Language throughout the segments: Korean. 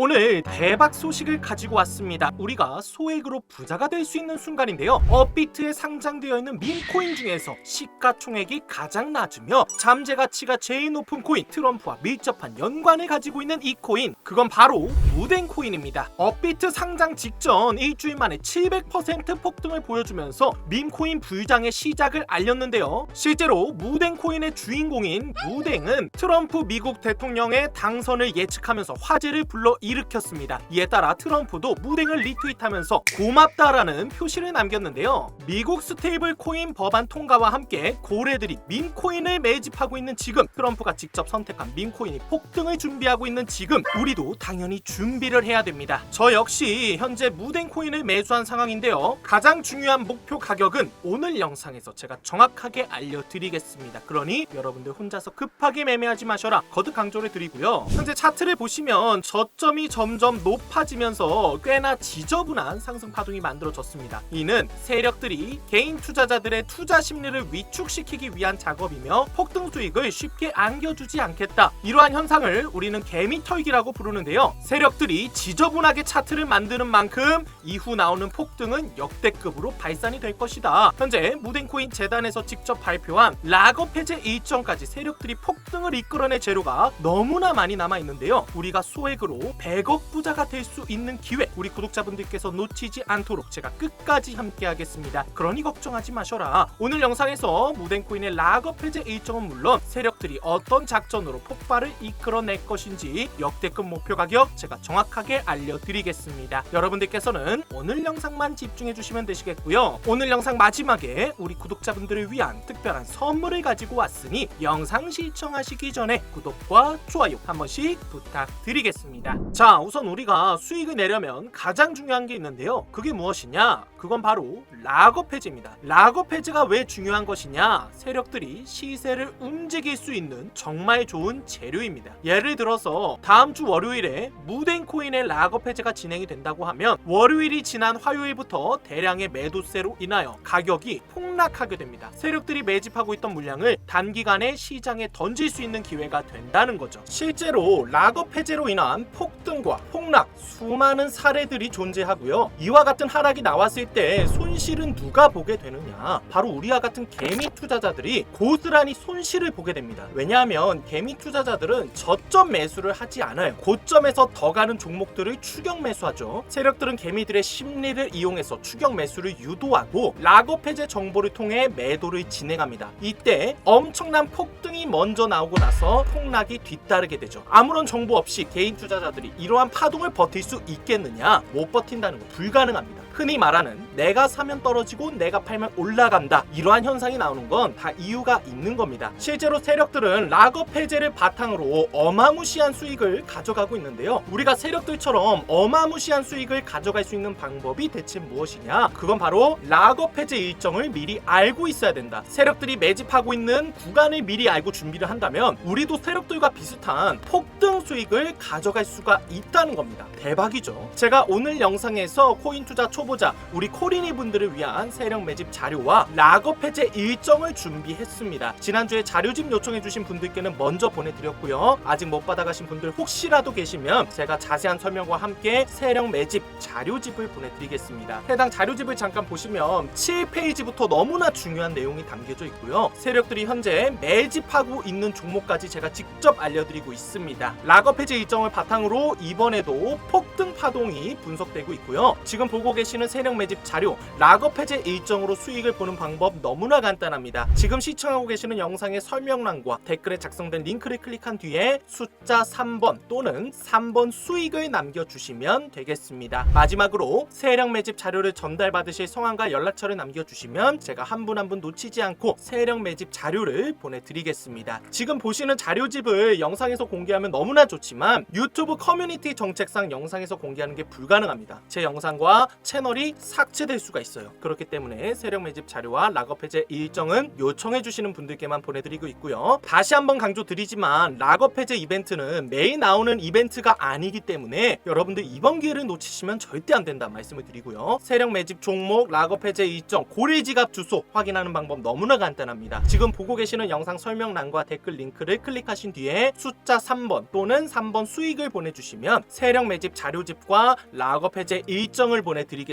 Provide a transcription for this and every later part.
오늘 대박 소식을 가지고 왔습니다. 우리가 소액으로 부자가 될 수 있는 순간인데요. 업비트에 상장되어 있는 밈코인 중에서 시가총액이 가장 낮으며 잠재 가치가 제일 높은 코인 트럼프와 밀접한 연관을 가지고 있는 이 코인 그건 바로 무덴 코인입니다. 업비트 상장 직전 일주일 만에 700% 폭등을 보여주면서 밈코인 불장의 시작을 알렸는데요. 실제로 무덴 코인의 주인공인 무댕은 트럼프 미국 대통령의 당선을 예측하면서 화제를 불러 일 으켰습니다. 이에 따라 트럼프도 무댕을 리트윗하면서 고맙다라는 표시를 남겼는데요. 미국 스테이블 코인 법안 통과와 함께 고래들이 밈코인을 매집하고 있는 지금 트럼프가 직접 선택한 밈코인이 폭등을 준비하고 있는 지금 우리도 당연히 준비를 해야 됩니다. 저 역시 현재 무댕 코인을 매수한 상황인데요. 가장 중요한 목표 가격은 오늘 영상에서 제가 정확하게 알려드리겠습니다. 그러니 여러분들 혼자서 급하게 매매하지 마셔라 거듭 강조를 드리고요. 현재 차트를 보시면 저점 이 점점 높아지면서 꽤나 지저분한 상승 파동이 만들어졌습니다. 이는 세력들이 개인 투자자들의 투자 심리를 위축시키기 위한 작업이며 폭등 수익을 쉽게 안겨주지 않겠다. 이러한 현상을 우리는 개미털기라고 부르는데요. 세력들이 지저분하게 차트를 만드는 만큼 이후 나오는 폭등은 역대급으로 발산이 될 것이다. 현재 무덴코인 재단에서 직접 발표한 락업 해제 일정까지 세력들이 폭등을 이끌어낼 재료가 너무나 많이 남아 있는데요. 우리가 소액으로 100억 부자가 될 수 있는 기회, 우리 구독자분들께서 놓치지 않도록 제가 끝까지 함께하겠습니다. 그러니 걱정하지 마셔라. 오늘 영상에서 무덴코인의 락업 해제 일정은 물론 세력들이 어떤 작전으로 폭발을 이끌어낼 것인지 역대급 목표 가격 제가 정확하게 알려드리겠습니다. 여러분들께서는 오늘 영상만 집중해 주시면 되시겠고요. 오늘 영상 마지막에 우리 구독자분들을 위한 특별한 선물을 가지고 왔으니 영상 시청하시기 전에 구독과 좋아요 한 번씩 부탁드리겠습니다. 자, 우선 우리가 수익을 내려면 가장 중요한 게 있는데요. 그게 무엇이냐? 그건 바로 락업 해지입니다. 락업 해지가 왜 중요한 것이냐? 세력들이 시세를 움직일 수 있는 정말 좋은 재료입니다. 예를 들어서 다음 주 월요일에 무덴 코인의 락업 해제가 진행이 된다고 하면 월요일이 지난 화요일부터 대량의 매도세로 인하여 가격이 폭락하게 됩니다. 세력들이 매집하고 있던 물량을 단기간에 시장에 던질 수 있는 기회가 된다는 거죠. 실제로 락업 해제로 인한 폭 등과 폭락 수많은 사례들이 존재하고요. 이와 같은 하락이 나왔을 때 손실은 누가 보게 되느냐? 바로 우리와 같은 개미 투자자들이 고스란히 손실을 보게 됩니다. 왜냐하면 개미 투자자들은 저점 매수를 하지 않아요. 고점에서 더 가는 종목들을 추격 매수하죠. 세력들은 개미들의 심리를 이용해서 추격 매수를 유도하고 락업 해제 정보를 통해 매도를 진행합니다. 이때 엄청난 폭등이 먼저 나오고 나서 폭락이 뒤따르게 되죠. 아무런 정보 없이 개인 투자자들이 이러한 파동을 버틸 수 있겠느냐? 못 버틴다는 건 불가능합니다. 흔히 말하는 내가 사면 떨어지고 내가 팔면 올라간다 이러한 현상이 나오는 건 다 이유가 있는 겁니다. 실제로 세력들은 락업 해제를 바탕으로 어마무시한 수익을 가져가고 있는데요. 우리가 세력들처럼 어마무시한 수익을 가져갈 수 있는 방법이 대체 무엇이냐? 그건 바로 락업 해제 일정을 미리 알고 있어야 된다. 세력들이 매집하고 있는 구간을 미리 알고 준비를 한다면 우리도 세력들과 비슷한 폭등 수익을 가져갈 수가 있다는 겁니다. 대박이죠. 제가 오늘 영상에서 코인 투자 초 보자 우리 코리니 분들을 위한 세력 매집 자료와 락업 해제 일정을 준비했습니다. 지난주에 자료집 요청해주신 분들께는 먼저 보내드렸고요. 아직 못 받아가신 분들 혹시라도 계시면 제가 자세한 설명과 함께 세력 매집 자료집을 보내드리겠습니다. 해당 자료집을 잠깐 보시면 7페이지부터 너무나 중요한 내용이 담겨져 있고요. 세력들이 현재 매집하고 있는 종목까지 제가 직접 알려드리고 있습니다. 락업 해제 일정을 바탕으로 이번에도 폭등 파동이 분석되고 있고요. 지금 보고 계 시는 세력 매집 자료, 락업 해제 일정으로 수익을 보는 방법 너무나 간단합니다. 지금 시청하고 계시는 영상의 설명란과 댓글에 작성된 링크를 클릭한 뒤에 숫자 3번 또는 3번 수익을 남겨주시면 되겠습니다. 마지막으로 세력 매집 자료를 전달받으실 성함과 연락처를 남겨주시면 제가 한 분 한분 놓치지 않고 세력 매집 자료를 보내드리겠습니다. 지금 보시는 자료집을 영상에서 공개하면 너무나 좋지만 유튜브 커뮤니티 정책상 영상에서 공개하는 게 불가능합니다. 제 영상과 채널 채널이 삭제될 수가 있어요. 그렇기 때문에 세력 매집 자료와 락업 해제 일정은 요청해 주시는 분들께만 보내드리고 있고요. 다시 한번 강조드리지만 락업 해제 이벤트는 매일 나오는 이벤트가 아니기 때문에 여러분들 이번 기회를 놓치시면 절대 안 된다 말씀을 드리고요. 세력 매집 종목, 락업 해제 일정, 고리 지갑 주소 확인하는 방법 너무나 간단합니다. 지금 보고 계시는 영상 설명란과 댓글 링크를 클릭하신 뒤에 숫자 3번 또는 3번 수익을 보내주시면 세력 매집 자료집과 락업 해제 일정을 보내드리겠습니다.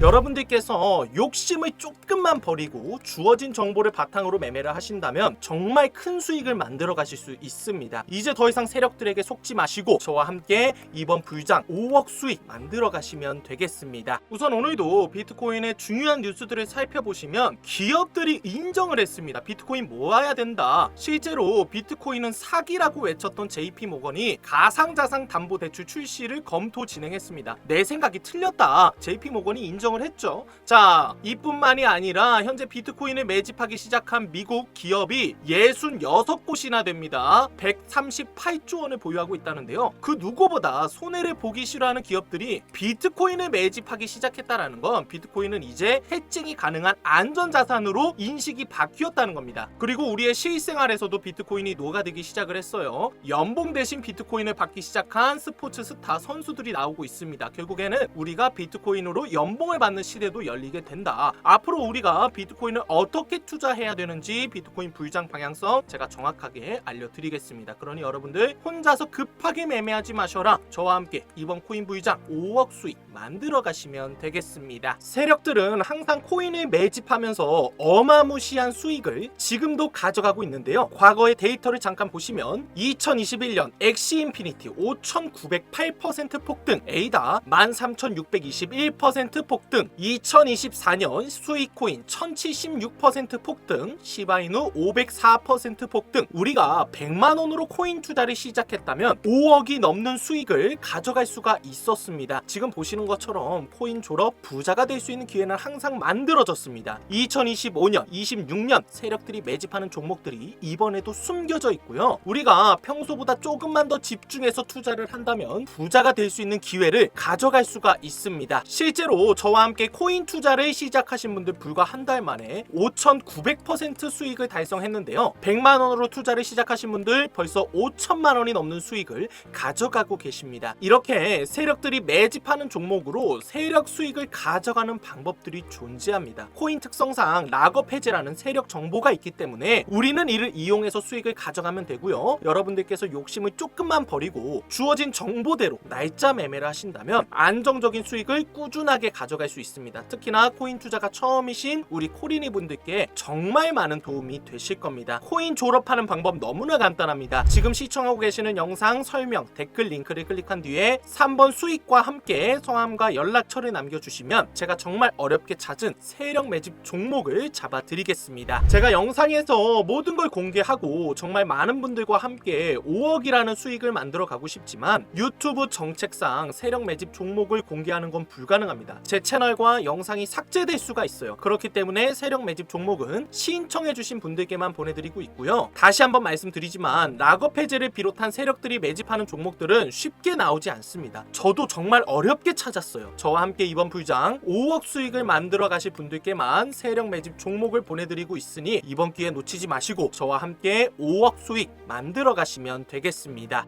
여러분들께서 욕심을 조금만 버리고 주어진 정보를 바탕으로 매매를 하신다면 정말 큰 수익을 만들어 가실 수 있습니다. 이제 더 이상 세력들에게 속지 마시고 저와 함께 이번 불장 5억 수익 만들어 가시면 되겠습니다. 우선 오늘도 비트코인의 중요한 뉴스들을 살펴보시면 기업들이 인정을 했습니다. 비트코인 모아야 된다. 실제로 비트코인은 사기라고 외쳤던 JP 모건이 가상자산 담보 대출 출시를 검토 진행했습니다. 내 생각이 틀렸다. JP 모건이 인정을 했죠. 자, 이뿐만이 아니라 현재 비트코인을 매집하기 시작한 미국 기업이 66곳이나 됩니다. 138조 원을 보유하고 있다는데요. 그 누구보다 손해를 보기 싫어하는 기업들이 비트코인을 매집하기 시작했다라는 건 비트코인은 이제 해칭이 가능한 안전 자산으로 인식이 바뀌었다는 겁니다. 그리고 우리의 실생활에서도 비트코인이 녹아들기 시작을 했어요. 연봉 대신 비트코인을 받기 시작한 스포츠 스타 선수들이 나오고 있습니다. 결국에는 우리가 비트코인으로 연봉을 받는 시대도 열리게 된다. 앞으로 우리가 비트코인을 어떻게 투자해야 되는지 비트코인 불장 방향성 제가 정확하게 알려드리겠습니다. 그러니 여러분들 혼자서 급하게 매매하지 마셔라. 저와 함께 이번 코인 불장 5억 수익 만들어 가시면 되겠습니다. 세력들은 항상 코인을 매집하면서 어마무시한 수익을 지금도 가져가고 있는데요. 과거의 데이터를 잠깐 보시면 2021년 엑시 인피니티 5,908% 폭등, 에이다 13,621% 폭등, 2024년 수익 코인 1,076% 폭등, 시바이누 504% 폭등. 우리가 100만 원으로 코인 투자를 시작했다면 5억이 넘는 수익을 가져갈 수가 있었습니다. 지금 보시는 것처럼 코인 졸업 부자가 될 수 있는 기회는 항상 만들어졌습니다. 2025년, 26년 세력들이 매집하는 종목들이 이번에도 숨겨져 있고요. 우리가 평소보다 조금만 더 집중해서 투자를 한다면 부자가 될 수 있는 기회를 가져갈 수가 있습니다. 실제 로 저와 함께 코인 투자를 시작하신 분들 불과 한 달 만에 5,900% 수익을 달성했는데요. 100만 원으로 투자를 시작하신 분들 벌써 5천만 원이 넘는 수익을 가져가고 계십니다. 이렇게 세력들이 매집하는 종목으로 세력 수익을 가져가는 방법들이 존재합니다. 코인 특성상 락업 해제라는 세력 정보가 있기 때문에 우리는 이를 이용해서 수익을 가져가면 되고요. 여러분들께서 욕심을 조금만 버리고 주어진 정보대로 날짜 매매를 하신다면 안정적인 수익을 꾸준하게 가져갈 수 있습니다. 특히나 코인 투자가 처음이신 우리 코리니 분들께 정말 많은 도움이 되실 겁니다. 코인 졸업하는 방법 너무나 간단합니다. 지금 시청하고 계시는 영상 설명 댓글 링크를 클릭한 뒤에 3번 수익과 함께 성함과 연락처를 남겨주시면 제가 정말 어렵게 찾은 세력 매집 종목을 잡아드리겠습니다. 제가 영상에서 모든 걸 공개하고 정말 많은 분들과 함께 5억이라는 수익을 만들어 가고 싶지만 유튜브 정책상 세력 매집 종목을 공개하는 건 불가능합 니다. 제 채널과 영상이 삭제될 수가 있어요. 그렇기 때문에 세력 매집 종목은 신청해주신 분들께만 보내드리고 있고요. 다시 한번 말씀드리지만 락업 해제를 비롯한 세력들이 매집하는 종목들은 쉽게 나오지 않습니다. 저도 정말 어렵게 찾았어요. 저와 함께 이번 불장 5억 수익을 만들어 가실 분들께만 세력 매집 종목을 보내드리고 있으니 이번 기회 놓치지 마시고 저와 함께 5억 수익 만들어 가시면 되겠습니다.